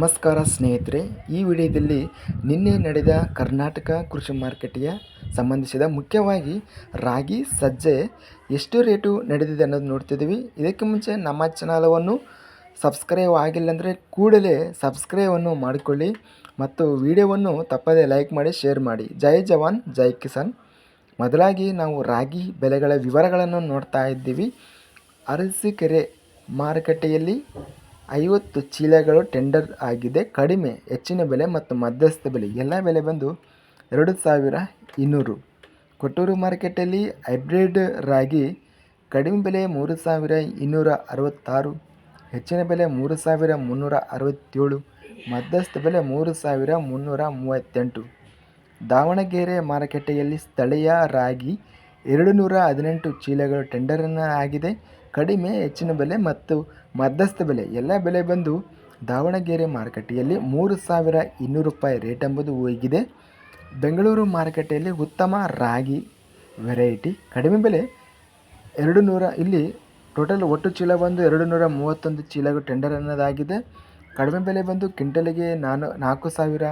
ನಮಸ್ಕಾರ ಸ್ನೇಹಿತರೆ, ಈ ವಿಡಿಯೋದಲ್ಲಿ ನಿನ್ನೆ ನಡೆದ ಕರ್ನಾಟಕ ಕೃಷಿ ಮಾರುಕಟ್ಟೆಯ ಸಂಬಂಧಿಸಿದ ಮುಖ್ಯವಾಗಿ ರಾಗಿ, ಸಜ್ಜೆ ಎಷ್ಟು ರೇಟು ನಡೆದಿದೆ ಅನ್ನೋದು ನೋಡ್ತಿದ್ದೀವಿ. ಇದಕ್ಕೆ ಮುಂಚೆ ನಮ್ಮ ಚಾನಲವನ್ನು ಸಬ್ಸ್ಕ್ರೈಬ್ ಆಗಿಲ್ಲ ಅಂದರೆ ಕೂಡಲೇ ಸಬ್ಸ್ಕ್ರೈಬನ್ನು ಮಾಡಿಕೊಳ್ಳಿ ಮತ್ತು ವಿಡಿಯೋವನ್ನು ತಪ್ಪದೇ ಲೈಕ್ ಮಾಡಿ ಶೇರ್ ಮಾಡಿ. ಜೈ ಜವಾನ್, ಜೈ ಕಿಸಾನ್. ಮೊದಲಾಗಿ ನಾವು ರಾಗಿ ಬೆಲೆಗಳ ವಿವರಗಳನ್ನು ನೋಡ್ತಾ ಇದ್ದೀವಿ. ಅರಸೀಕೆರೆ ಮಾರುಕಟ್ಟೆಯಲ್ಲಿ ಐವತ್ತು ಚೀಲಗಳು ಟೆಂಡರ್ ಆಗಿದೆ. ಕಡಿಮೆ, ಹೆಚ್ಚಿನ ಬೆಲೆ ಮತ್ತು ಮಧ್ಯಸ್ಥ ಬೆಲೆ. ಎಲ್ಲ ಬೆಲೆ ಬಂದು ಎರಡು ಸಾವಿರ ಇನ್ನೂರು. ಕೊಟ್ಟೂರು ಮಾರ್ಕೆಟಲ್ಲಿ ಹೈಬ್ರಿಡ್ ರಾಗಿ ಕಡಿಮೆ ಬೆಲೆ ಮೂರು ಸಾವಿರ ಇನ್ನೂರ ಅರವತ್ತಾರು, ಹೆಚ್ಚಿನ ಬೆಲೆ ಮೂರು ಸಾವಿರ ಮುನ್ನೂರ ಅರವತ್ತೇಳು ಮಧ್ಯಸ್ಥ ಬೆಲೆ ಮೂರು ಸಾವಿರ ಮುನ್ನೂರ ಮೂವತ್ತೆಂಟು. ದಾವಣಗೆರೆ ಮಾರುಕಟ್ಟೆಯಲ್ಲಿ ಸ್ಥಳೀಯ ರಾಗಿ ಎರಡು ನೂರ ಹದಿನೆಂಟು ಚೀಲಗಳು ಟೆಂಡರನ್ನು ಆಗಿದೆ ಕಡಿಮೆ, ಹೆಚ್ಚಿನ ಬೆಲೆ ಮತ್ತು ಮಧ್ಯಸ್ಥ ಬೆಲೆ. ಎಲ್ಲ ಬೆಲೆ ಬಂದು ದಾವಣಗೆರೆ ಮಾರುಕಟ್ಟೆಯಲ್ಲಿ ಮೂರು ಸಾವಿರ ಇನ್ನೂರು ರೂಪಾಯಿ ರೇಟ್ ಎಂಬುದು ಹೋಗಿದೆ ಬೆಂಗಳೂರು ಮಾರುಕಟ್ಟೆಯಲ್ಲಿ ಉತ್ತಮ ರಾಗಿ ವೆರೈಟಿ. ಕಡಿಮೆ ಬೆಲೆ ಎರಡು ನೂರ, ಇಲ್ಲಿ ಟೋಟಲ್ ಒಟ್ಟು ಚೀಲ ಬಂದು ಎರಡು ನೂರ ಮೂವತ್ತೊಂದು ಚೀಲಗಳು ಟೆಂಡರ್ ಅನ್ನೋದಾಗಿದೆ ಕಡಿಮೆ ಬೆಲೆ ಬಂದು ಕ್ವಿಂಟಲಿಗೆ ನಾನು ನಾಲ್ಕು ಸಾವಿರ,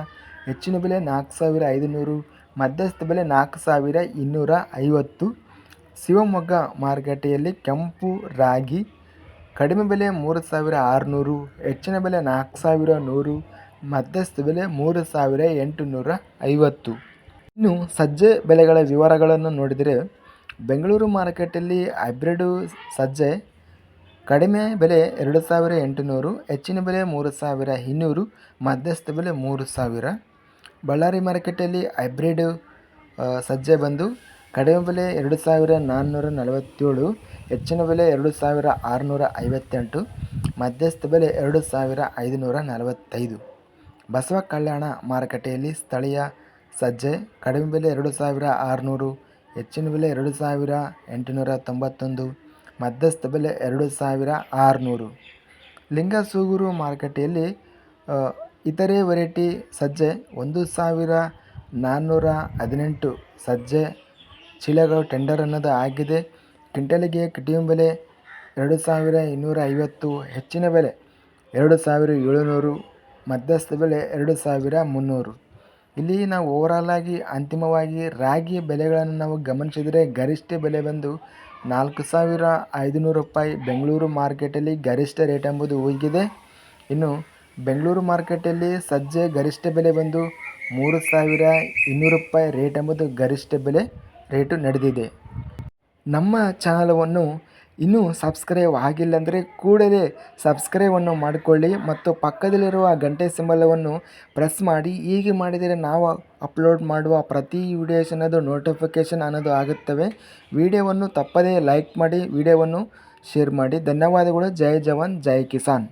ಹೆಚ್ಚಿನ ಬೆಲೆ ನಾಲ್ಕು ಸಾವಿರ ಐದುನೂರು ಮಧ್ಯಸ್ಥ ಬೆಲೆ ನಾಲ್ಕು ಸಾವಿರ ಇನ್ನೂರ ಐವತ್ತು. ಶಿವಮೊಗ್ಗ ಮಾರುಕಟ್ಟೆಯಲ್ಲಿ ಕೆಂಪು ರಾಗಿ, ಕಡಿಮೆ ಬೆಲೆ ಮೂರು ಸಾವಿರ ಆರುನೂರು, ಹೆಚ್ಚಿನ ಬೆಲೆ ನಾಲ್ಕು ಸಾವಿರ ನೂರು, ಮಧ್ಯಸ್ಥ ಬೆಲೆ ಮೂರು ಸಾವಿರ ಎಂಟುನೂರ ಐವತ್ತು. ಇನ್ನು ಸಜ್ಜೆ ಬೆಲೆಗಳ ವಿವರಗಳನ್ನು ನೋಡಿದರೆ, ಬೆಂಗಳೂರು ಮಾರುಕಟ್ಟೆಯಲ್ಲಿ ಹೈಬ್ರಿಡು ಸಜ್ಜೆ ಕಡಿಮೆ ಬೆಲೆ ಎರಡು ಸಾವಿರ ಎಂಟುನೂರು, ಹೆಚ್ಚಿನ ಬೆಲೆ ಮೂರು ಸಾವಿರ ಇನ್ನೂರು, ಮಧ್ಯಸ್ಥ ಬೆಲೆ ಮೂರು ಸಾವಿರ ಬಳ್ಳಾರಿ ಮಾರುಕಟ್ಟೆಯಲ್ಲಿ ಹೈಬ್ರಿಡ್ ಸಜ್ಜೆ ಬಂದು ಕಡಿಮೆ ಬೆಲೆ ಎರಡು ಸಾವಿರ ನಾನ್ನೂರ ನಲವತ್ತೇಳು, ಹೆಚ್ಚಿನ ಬೆಲೆ ಎರಡು ಸಾವಿರ ಆರುನೂರ ಐವತ್ತೆಂಟು, ಮಧ್ಯಸ್ಥ ಬೆಲೆ ಎರಡು ಸಾವಿರ ಐದುನೂರ ನಲವತ್ತೈದು. ಬಸವ ಕಲ್ಯಾಣ ಮಾರುಕಟ್ಟೆಯಲ್ಲಿ ಸ್ಥಳೀಯ ಸಜ್ಜೆ ಕಡಿಮೆ ಬೆಲೆ ಎರಡು ಸಾವಿರ ಆರುನೂರು, ಹೆಚ್ಚಿನ ಬೆಲೆ ಎರಡು ಸಾವಿರ ಎಂಟುನೂರ ತೊಂಬತ್ತೊಂದು, ಮಧ್ಯಸ್ಥ ಬೆಲೆ ಎರಡು ಸಾವಿರ ಆರುನೂರು. ಲಿಂಗಸೂಗೂರು ಮಾರುಕಟ್ಟೆಯಲ್ಲಿ ಇತರೆ ವೆರೈಟಿ ಸಜ್ಜೆ ಒಂದು ಸಾವಿರ ನಾನ್ನೂರ ಹದಿನೆಂಟು ಸಜ್ಜೆ ಚೀಲಗಳು ಟೆಂಡರ್ ಅನ್ನೋದು ಆಗಿದೆ. ಕ್ವಿಂಟಲಿಗೆ ಕಿಟಿಯಂ ಬೆಲೆ ಎರಡು ಸಾವಿರ ಇನ್ನೂರ ಐವತ್ತು, ಹೆಚ್ಚಿನ ಬೆಲೆ ಎರಡು ಸಾವಿರ ಏಳುನೂರು, ಮಧ್ಯಸ್ಥ ಬೆಲೆ ಎರಡು ಸಾವಿರ ಮುನ್ನೂರು. ಇಲ್ಲಿ ನಾವು ಓವರಾಲಾಗಿ ಅಂತಿಮವಾಗಿ ರಾಗಿ ಬೆಲೆಗಳನ್ನು ನಾವು ಗಮನಿಸಿದರೆ ಗರಿಷ್ಠ ಬೆಲೆ ಬಂದು ನಾಲ್ಕು ಸಾವಿರ ಐದುನೂರು ರೂಪಾಯಿ. ಬೆಂಗಳೂರು ಮಾರ್ಕೆಟಲ್ಲಿ ಗರಿಷ್ಠ ರೇಟ್ ಎಂಬುದು ಹೋಗಿದೆ ಇನ್ನು ಬೆಂಗಳೂರು ಮಾರುಕಟ್ಟೆಯಲ್ಲಿ ಸಜ್ಜೆ ಗರಿಷ್ಠ ಬೆಲೆ ಬಂದು ಮೂರು ಸಾವಿರ ಇನ್ನೂರು ರೂಪಾಯಿ ರೇಟ್ ಎಂಬುದು ಗರಿಷ್ಠ ಬೆಲೆ ರೇಟು ನಡೆದಿದೆ. ನಮ್ಮ ಚಾನಲವನ್ನು ಇನ್ನೂ ಸಬ್ಸ್ಕ್ರೈಬ್ ಆಗಿಲ್ಲ ಅಂದರೆ ಕೂಡಲೇ ಸಬ್ಸ್ಕ್ರೈಬನ್ನು ಮಾಡಿಕೊಳ್ಳಿ ಮತ್ತು ಪಕ್ಕದಲ್ಲಿರುವ ಗಂಟೆ ಸಿಂಬಲವನ್ನು ಪ್ರೆಸ್ ಮಾಡಿ. ಹೀಗೆ ಮಾಡಿದರೆ ನಾವು ಅಪ್ಲೋಡ್ ಮಾಡುವ ಪ್ರತಿ ವಿಡಿಯೋಸ್ ಅನ್ನೋದು ನೋಟಿಫಿಕೇಷನ್ ಅನ್ನೋದು ಆಗುತ್ತವೆ. ವಿಡಿಯೋವನ್ನು ತಪ್ಪದೇ ಲೈಕ್ ಮಾಡಿ, ವಿಡಿಯೋವನ್ನು ಶೇರ್ ಮಾಡಿ. ಧನ್ಯವಾದಗಳು. ಜೈ ಜವಾನ್, ಜೈ ಕಿಸಾನ್.